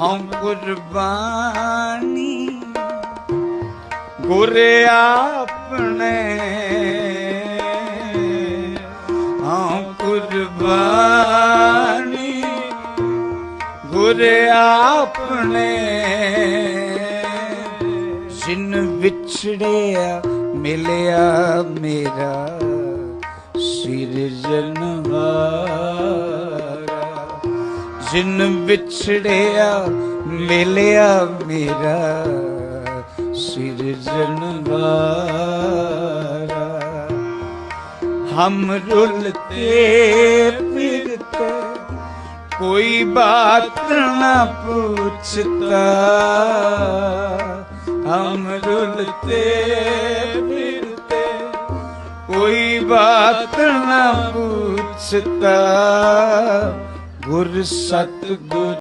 ਹਉ ਕੁਰਬਾਨੀ ਗੁਰ ਆਪਣੇ। ਹਉ ਕੁਰਬਾਨੀ ਗੁਰ ਆਪਣੇ। ਜਿਨ ਵਿਛੜਿਆ ਮਿਲਿਆ ਮੇਰਾ ਸਿਰ ਜਨਵਾ ਜਿਨ ਵਿਛੜਿਆ, ਮਿਲਿਆ ਮੇਰਾ ਸਿਰਜਨਹਾਰਾ ਹਮ ਰੁਲਤੇ ਫਿਰਤੇ ਕੋਈ ਬਾਤ ਨਾ ਪੁੱਛਤਾ ਹਮ ਰੁਲਤੇ ਫਿਰਤੇ ਕੋਈ ਬਾਤ ਨਾ ਪੁੱਛਤਾ ਗੁਰ ਸਤ ਗੁਰ